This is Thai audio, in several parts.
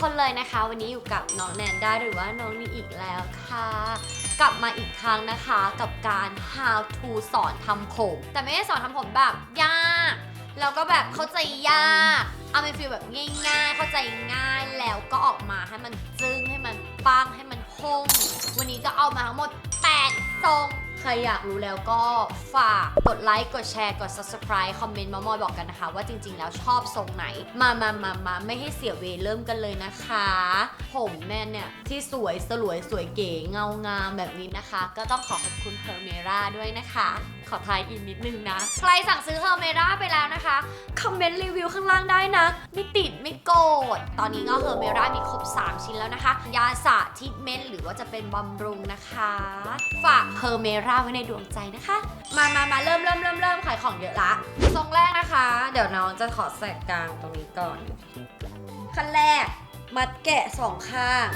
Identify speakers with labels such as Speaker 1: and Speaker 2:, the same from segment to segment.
Speaker 1: คนเลยนะคะ วันนี้อยู่กับน้องแนนได้หรือว่าน้องนี่อีกแล้วค่ะ กลับมาอีกครั้งนะคะกับการ how to สอนทำผม แต่ไม่ได้สอนทำผมแบบยากแล้วก็แบบเข้าใจยากเอาเป็นฟีลแบบง่าย ๆ เข้าใจง่ายแล้วก็ออกมาให้มันจึ้งให้มันปังให้มันฮงวันนี้ก็เอามาทั้งหมด 8 ทรง ใครอยากรู้แล้วก็ฝากกดไลค์ กดแชร์ กด subscribe คอมเมนต์มามอยบอกกันนะคะ ว่าจริงๆ แล้วชอบทรงไหน มามามามาไม่ให้เสียเวเริ่มกันเลยนะคะ ผมแม่เนี่ย ที่สวยสลวยสวยเก๋เงางามแบบนี้นะคะ ก็ต้องขอขอบคุณเพอร์เมราด้วยนะคะ ขอทายอินนิดนึงนะ ใครสั่งซื้อ h e r m e r a ไปแล้วนะคะ คอมเมนต์รีวิวข้างล่างได้นะ ไม่ติดไม่โกรธ ตอนนี้ก็ h e r m e r a มีครบ 3 ชิ้นแล้วนะคะ ยาสระทิทเมนต์หรือว่าจะเป็นบำรุงนะคะ ฝาก h e r m e r a ไว้ในดวงใจนะคะ มามามาเริ่มเริ่มเริ่มเริ่มขายของเยอะละ ทรงแรกนะคะ เดี๋ยวน้องจะขอแสกกลางตรงนี้ก่อน ขั้นแรก มัดแกะสองข้าง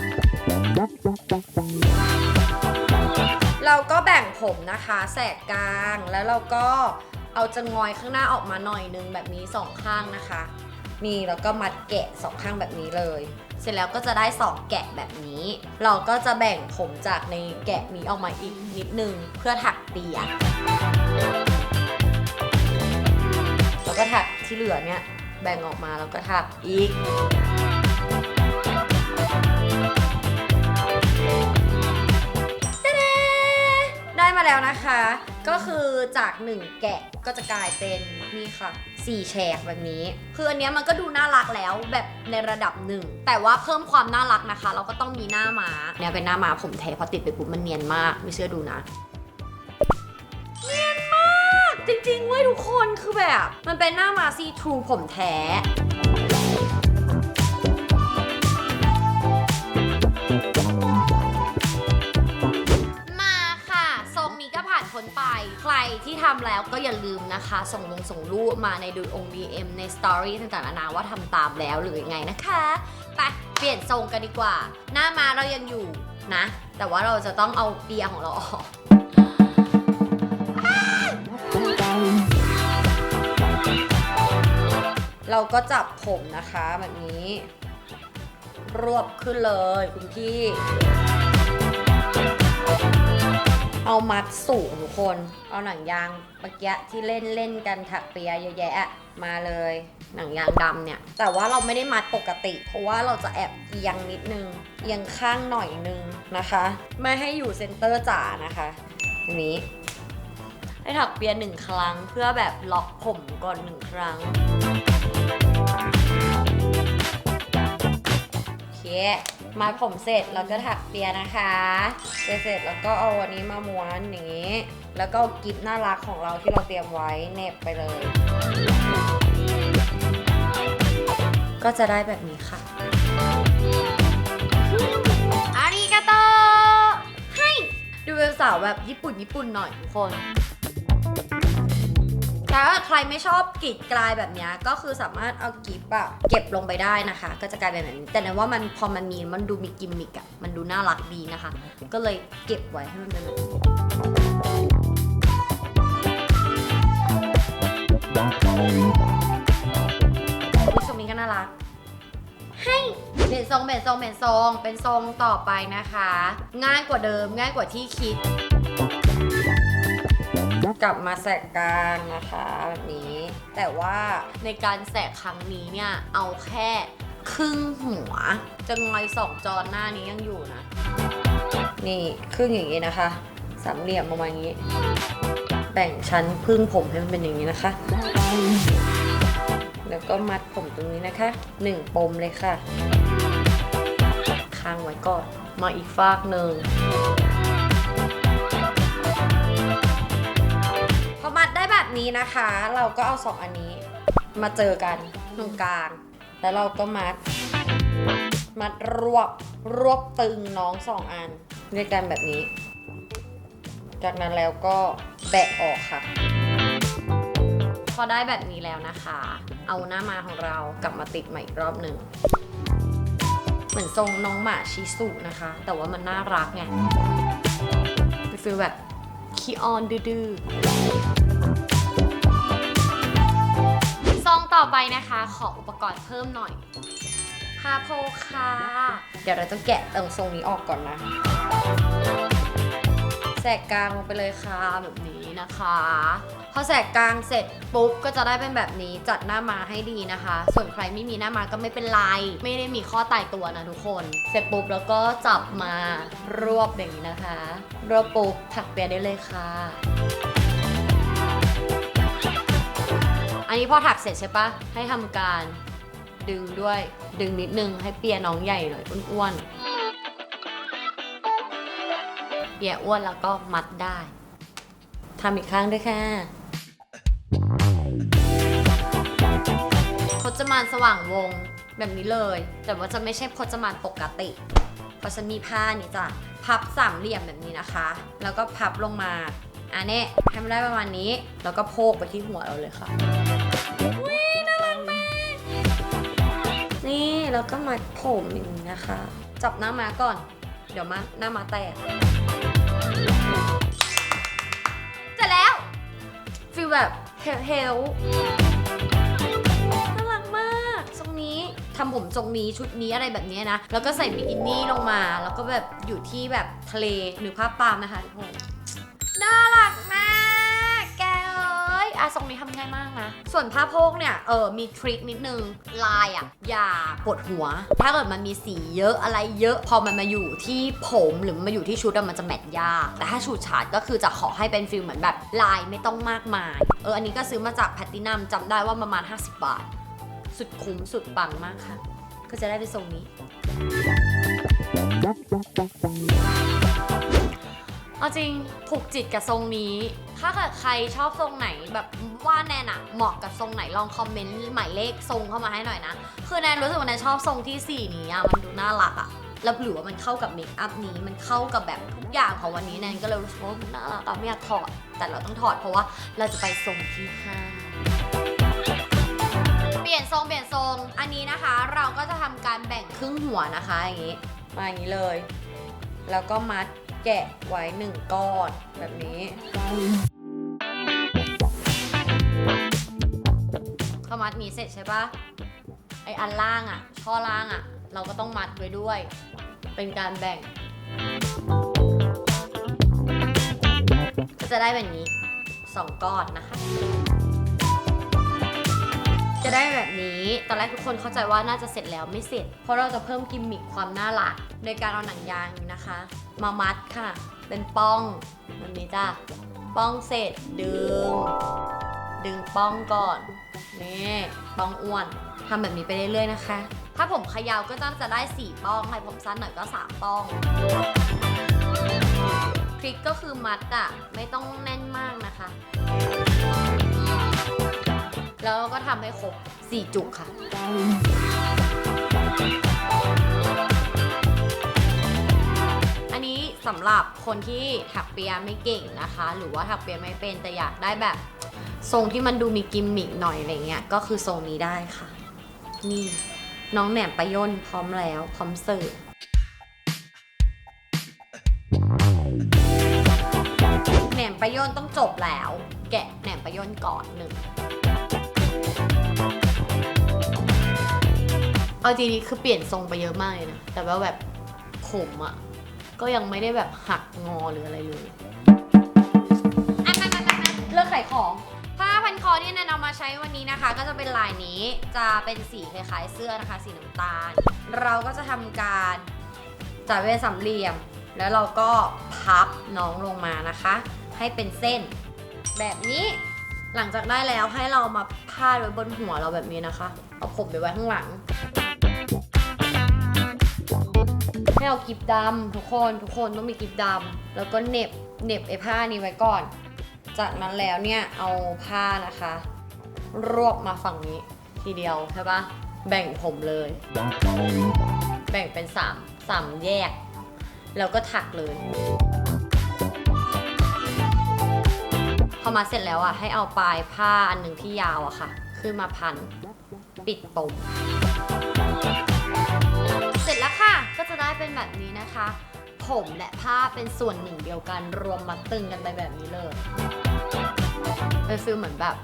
Speaker 1: เราก็แบ่งผมนะคะ แสกกลางแล้วเราก็เอาจะงอยข้างหน้าออกมาหน่อยนึงแบบนี้สองข้างนะคะ นี่แล้วก็มัดแกะสองข้างแบบนี้เลย เสร็จแล้วก็จะได้สองแกะแบบนี้ เราก็จะแบ่งผมจากในแกะนี้ออกมาอีกนิดนึงเพื่อถักเปียแล้วก็ถักที่เหลือเนี่ยแบ่งออกมาแล้วก็ถักอีก แล้วนะคะ ก็คือจาก 1 แกะก็จะกลายเป็นนี่ค่ะ4แฉกแบบนี้ คืออันเนี้ยมันก็ดูน่ารักแล้วแบบในระดับหนึ่ง แต่ว่าเพิ่มความน่ารักนะคะ เราก็ต้องมีหน้าม้าเนี่ยเป็นหน้าม้าผมแท้พอติดไปปุ๊บมันเนียนมากไม่เชื่อดูนะเนียนมาก จริงๆเว้ยทุกคนคือแบบ มันเป็นหน้าม้าซีทรูผมแท้ ที่ทำแล้วก็อย่าลืมนะคะ ส่งลงส่งรูปมาในดูอง DM ในสตอรี่ต่างๆนานาว่าทำตามแล้วหรือยังไงนะคะไปเปลี่ยนทรงกันดีกว่า หน้ามาเรายังอยู่นะ แต่ว่าเราจะต้องเอาเปียของเราออกเราก็จับผมนะคะแบบนี้ รวบขึ้นเลยคุณพี่ เอามัดสูงทุกคน เอาหนังยางเมื่อกี้ที่เล่นเล่นกันถักเปียเยอะแยะมาเลย หนังยางดำเนี่ย แต่ว่าเราไม่ได้มัดปกติ เพราะว่าเราจะแอบเอียงนิดนึงเอียงข้างหน่อยนึงนะคะ ไม่ให้อยู่เซนเตอร์จ๋านะคะอันนี้ให้ถักเปียหนึ่งครั้งเพื่อแบบล็อกผมก่อนหนึ่งครั้งโอเค มาผมเสร็จแล้วก็ถักเปียนะคะเสร็จเสร็จแล้วก็เอาวันนี้มาม้วนอย่างนี้ แล้วก็เอากิฟน่ารักของเราที่เราเตรียมไว้เหน็บไปเลย ก็จะได้แบบนี้ค่ะอาริกาโตให้ดูเป็นสาวแบบญี่ปุ่นญี่ปุ่นหน่อยทุกคน แต่ถ้าใครไม่ชอบกรีดกลายแบบเนี้ยก็คือสามารถเอากิฟต์อะเก็บลงไปได้นะคะ ก็จะกลายเป็นแบบนี้แต่ในว่ามันพอมันมีมันดูมีกิมมิกอะมันดูน่ารักดีนะคะ ก็เลยเก็บไว้ให้มันเป็นแบบนี้อุ๊ยทรงนี้ก็น่ารัก ให้เปลี่ยนทรงเปลี่ยนทรงเปลี่ยนทรงเป็นทรงต่อไปนะคะ ง่ายกว่าเดิมง่ายกว่าที่คิด กลับมาแสกกลางนะคะแบบนี้ แต่ว่าในการแสกครั้งนี้เนี่ย เอาแค่ครึ่งหัว จะงอยสองจอนหน้านี้ยังอยู่นะ นี่ครึ่งอย่างนี้นะคะสามเหลี่ยมประมาณนี้ แบ่งชั้นพึ่งผมให้มันเป็นอย่างนี้นะคะ แล้วก็มัดผมตรงนี้นะคะหนึ่งปมเลยค่ะค้างไว้ก่อน มาอีกฟากหนึ่ง นี้นะคะ เราก็เอาสองอันนี้ มาเจอกันตรงกลาง แล้วเราก็มัด มัดรวบรวบตึงน้องสองอันด้วยกันแบบนี้ จากนั้นแล้วก็แบะออกค่ะ พอได้แบบนี้แล้วนะคะ เอาหน้ามาของเรากลับมาติดใหม่อีกรอบหนึ่งเหมือนทรงน้องหมาชิสุนะคะ แต่ว่ามันน่ารักไงเป็นฟีลแบบขี้ออนดื้อ ๆซองต่อไปนะคะ ขออุปกรณ์เพิ่มหน่อยผ้าโพค่ะ เดี๋ยวเราจะแกะตรงทรงนี้ออกก่อนนะแสกกลางลงไปเลยค่ะแบบนี้นะคะ พอแสกกลางเสร็จปุ๊บก็จะได้เป็นแบบนี้จัดหน้ามาให้ดีนะคะ ส่วนใครไม่มีหน้ามาก็ไม่เป็นไร ไม่ได้มีข้อตายตัวนะทุกคน เสร็จปุ๊บแล้วก็จับมารวบอย่างนี้นะคะ รวบปุ๊บถักเปียได้เลยค่ะ นนี้พอถักเสร็จใช่ปะให้ทำการดึงด้วยดึงนิดนึงให้เปียน้องใหญ่หน่อยอ้วนๆเปียอ้วนแล้วก็มัดได้ทำอีกครั้งด้วยค่ะพจมานสว่างวงแบบนี้เลย แต่ว่าจะไม่ใช่พจมานปกติ เพราะฉันมีผ้านี่จ้ะพับสามเหลี่ยมแบบนี้นะคะ แล้วก็พับลงมาอันนี้ให้มันได้ประมาณนี้ แล้วก็โพกไปที่หัวเราเลยค่ะ นี่แล้วก็มัดผมอย่างนี้นะคะ จับหน้ามาก่อน เดี๋ยวมาหน้ามาแตกเสร็จแล้วฟีลแบบเฮลน่ารักมากทรงนี้ทำผมทรงนี้ชุดนี้อะไรแบบนี้นะ แล้วก็ใส่บิกินี่ลงมา แล้วก็แบบอยู่ที่แบบทะเลหรือภาพปามนะคะทุกคนน่ารักมาก อ้ยอะทรงนี้ทำง่ายมากนะ ส่วนผ้าโพกเนี่ย เออ มีทริคนิดนึง ลายอะอย่าปวดหัว ถ้าเกิดมันมีสีเยอะอะไรเยอะ พอมันมาอยู่ที่ผมหรือมาอยู่ที่ชุดอะมันจะแมทยาก แต่ถ้าชูดฉาดก็คือจะขอให้เป็นฟิลเหมือนแบบลายไม่ต้องมากมาย เออ อันนี้ก็ซื้อมาจากแพตตินัมจำได้ว่าประมาณ 50 บาท สุดคุ้มสุดปังมากค่ะ ก็จะได้เป็นทรงนี้ เอาจริงถูกจิตกับทรงนี้ ถ้าเกิดใครชอบทรงไหนแบบว่าแนนอะเหมาะกับทรงไหนลองคอมเมนต์หมายเลขทรงเข้ามาให้หน่อยนะ คือแนนรู้สึกว่าแนนชอบทรงที่4นี้อะมันดูน่ารักอะแล้วหรือว่ามันเข้ากับเมคอัพนี้มันเข้ากับแบบทุกอย่างของวันนี้แนนก็เลยรู้สึกว่ามันน่ารักอะไม่อยากถอด แต่เราต้องถอดเพราะว่าเราจะไปทรงที่ห้าเปลี่ยนทรงเปลี่ยนทรง อันนี้นะคะ เราก็จะทำการแบ่งครึ่งหัวนะคะอย่างนี้มาอย่างนี้เลย แล้วก็มัด แกะไว้หนึ่งก้อนแบบนี้ พอมัดนี้เสร็จใช่ปะไออันล่างอะช่อล่างอะเราก็ต้องมัดไว้ด้วย เป็นการแบ่ง ก็จะได้แบบนี้สองก้อนนะคะ จะได้แบบนี้ ตอนแรกทุกคนเข้าใจว่าน่าจะเสร็จแล้วไม่เสร็จ เพราะเราจะเพิ่มกิมมิคความน่ารักโดยการเอาหนังยางนี้นะคะ มามัดค่ะ เป็นป้องแบบนี้จ้ะป้องเสร็จดึง ดึงป้องก่อนนี่ป้องอ้วนทำแบบนี้ไปเรื่อยๆนะคะ ถ้าผมขยาวก็ต้องจะได้4ป้องใครผมสั้นหน่อยก็3ป้องทริคก็คือมัดอะไม่ต้องแน่นมากนะคะ แล้วก็ทำให้ครบ4จุกค่ะ สำหรับคนที่ถักเปียไม่เก่งนะคะ หรือว่าถักเปียไม่เป็นแต่อยากได้แบบทรงที่มันดูมีกิมมิคหน่อยอะไรเงี้ยก็คือทรงนี้ได้ค่ะ นี่น้องแหนมประย่นพร้อมแล้ว พร้อมเสิร์ฟแหนมประย่นต้องจบแล้ว แกะแหนมประย่นก่อนหนึ่งเอาจริงๆคือเปลี่ยนทรงไปเยอะมากเลยนะแต่ว่าแบบผมอะ ก็ยังไม่ได้แบบหักงอหรืออะไรเลยอะมามามามาเลิกขายของ ผ้าพันคอที่แนนเอามาใช้วันนี้นะคะ ก็จะเป็นลายนี้จะเป็นสีคล้ายๆเสื้อนะคะ สีน้ำตาล เราก็จะทำการจัดเป็นสามเหลี่ยม แล้วเราก็พับน้องลงมานะคะ ให้เป็นเส้น แบบนี้หลังจากได้แล้วให้เรามาพาดไว้บนหัวเราแบบนี้นะคะ เอาผมไปไว้ข้างหลัง ให้เอากิบดำทุกคนทุกคนต้องมีกิบดำแล้วก็เน็บเน็บไอ้ผ้านี้ไว้ก่อน จากนั้นแล้วเนี่ยเอาผ้านะคะ รวบมาฝั่งนี้ทีเดียวใช่ปะแบ่งผมเลย แบ่งเป็นสามสามแยก แล้วก็ถักเลย พอมาเสร็จแล้วอะให้เอาปลายผ้าอันหนึ่งที่ยาวอะค่ะ ขึ้นมาพัน ปิดปม เป็นแบบนี้นะคะ ผมและผ้าเป็นส่วนหนึ่งเดียวกันรวมมาตึงกันไปแบบนี้เลยเป็นฟิลเหมือนแบบ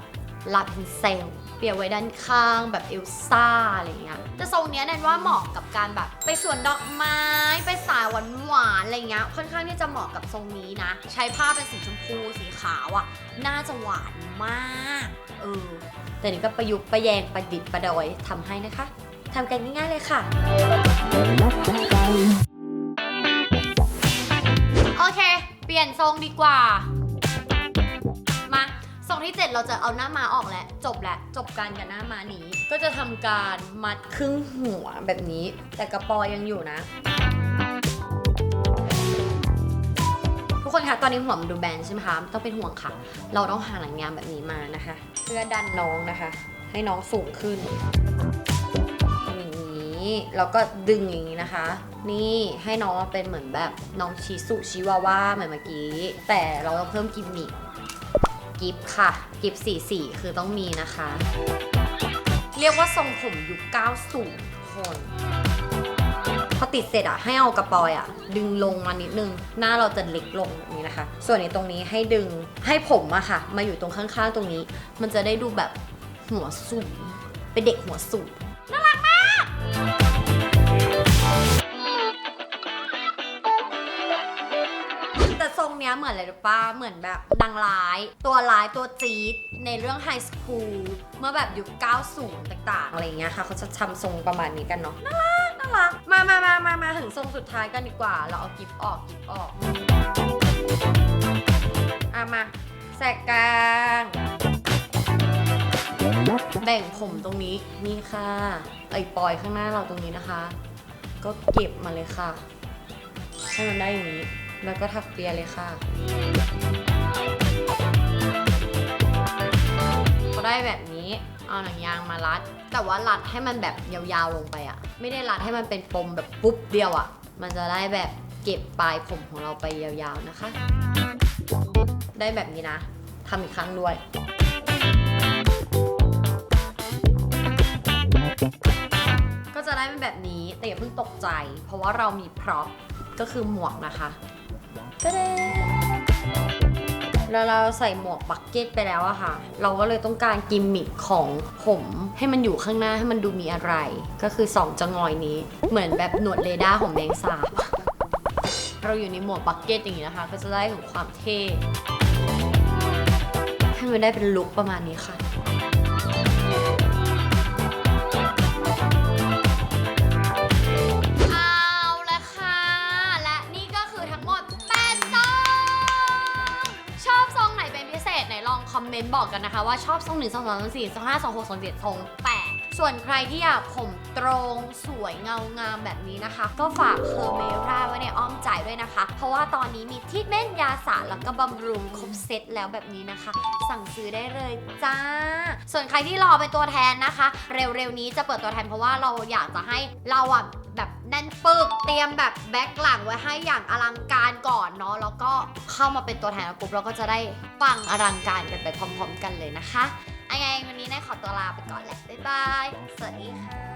Speaker 1: ลาพินเซลเปียไว้ด้านข้างแบบเอลซ่าอะไรเงี้ยแต่ทรงเนี้ยแนนว่าเหมาะกับการแบบไปสวนดอกไม้ ไปสายหวานหวานอะไรเงี้ยค่อนข้างที่จะเหมาะกับทรงนี้นะ ใช้ผ้าเป็นสีชมพูสีขาวอะ่ะ น่าจะหวานมากเออแต่นี่ก็ประยุกต์ประแยงประดิษฐ์ประดอยทำให้นะคะ ทำกันง่ายๆเลยค่ะ โอเค เปลี่ยนทรงดีกว่า มาทรงที่ 7 เราจะเอาหน้ามาออกแล้ว จบแล้ว จบการกับหน้ามานี้ ก็จะทำการมัดครึ่งหัวแบบนี้ แต่กระปอยังอยู่นะ ทุกคนคะตอนนี้หัวมันดูแบนใช่ไหมคะไม่ต้องเป็นห่วงค่ะ เราต้องหาหนังยางแบบนี้มานะคะ เพื่อดันน้องนะคะ ให้น้องสูงขึ้น นี้แล้วก็ดึงอย่างนี้นะคะ นี่ให้น้องเป็นเหมือนแบบน้องชิสุชิวาว่าเหมือนเมื่อกี้ แต่เราต้องเพิ่มกิมมิคกิฟค่ะกิฟสีสีคือต้องมีนะคะ เรียกว่าทรงผมยุค90คนพอติดเสร็จอะให้เอากระปอยอะดึงลงมานิดนึง หน้าเราจะเล็กลงแบบนี้นะคะ ส่วนในตรงนี้ให้ดึงให้ผมอะค่ะ มาอยู่ตรงข้างๆตรงนี้ มันจะได้ดูแบบหัวสูงเป็นเด็กหัวสูงน่ารัก แต่ทรงเนี้ยเหมือนอะไรรู้ป้าเหมือนแบบนางร้าย ตัวร้ายตัวจี๊ดในเรื่องไฮสคูลเมื่อแบบยุค90 ต่างๆ อะไรเงี้ยค่ะเขาจะทำทรงประมาณนี้กันเนาะน่ารักน่ารักมามามามามาถึงทรงสุดท้ายกันดีกว่า เราเอากิฟออกกิฟออกอามาแสกกลาง แบ่งผมตรงนี้นี่ค่ะไอ้ปอยข้างหน้าเราตรงนี้นะคะ ก็เก็บมาเลยค่ะให้มันได้อย่างนี้ แล้วก็ถักเปียเลยค่ะพอได้แบบนี้เอาหนังยางมารัด แต่ว่ารัดให้มันแบบยาวๆลงไปอะไม่ได้รัดให้มันเป็นปมแบบปุ๊บเดียวอะมันจะได้แบบเก็บปลายผมของเราไปยาวๆนะคะ ได้แบบนี้นะทำอีกครั้งด้วย ก็จะได้เป็นแบบนี้แต่อย่าเพิ่งตกใจ เพราะว่าเรามีพร็อพก็คือหมวกนะคะตะเดแล้วเราใส่หมวกบักเก็ตไปแล้วอะค่ะ เราก็เลยต้องการกิมมิคของผมให้มันอยู่ข้างหน้าให้มันดูมีอะไร ก็คือสองจะงอยนี้ เหมือนแบบหนวดเรดาร์ของแมงสาบเราอยู่ในหมวกบักเก็ตอย่างนี้นะคะ ก็จะได้ถึงความเท่ให้มันได้เป็นลุคประมาณนี้ค่ะ นต์บอกกันนะคะว่าชอบซอง1 2 3 4 2 5 2 6 2 7 2 8ส่วนใครที่อยากผมตรงสวยเงางามแบบนี้นะคะ ก็ฝากเคอร์เมราไว้ในอ้อมใจด้วยนะคะ เพราะว่าตอนนี้มีทรีทเมนต์ยาสระแล้วก็บำรุงครบเซตแล้วแบบนี้นะคะ สั่งซื้อได้เลยจ้า ส่วนใครที่รอเป็นตัวแทนนะคะ เร็วๆนี้จะเปิดตัวแทนเพราะว่าเราอยากจะให้เราอะ แบบแน่นปึกเตรียมแบบแบ็คหลังไว้ให้อย่างอลังการก่อนเนาะแล้วก็เข้ามาเป็นตัวแทนกลุ่มเราก็จะได้ฟังอลังการกันไปพร้อม ๆ กันเลยนะคะยังไงวันนี้นะขอตัวลาไปก่อนแหละบ๊ายบายสวัสดีค่ะ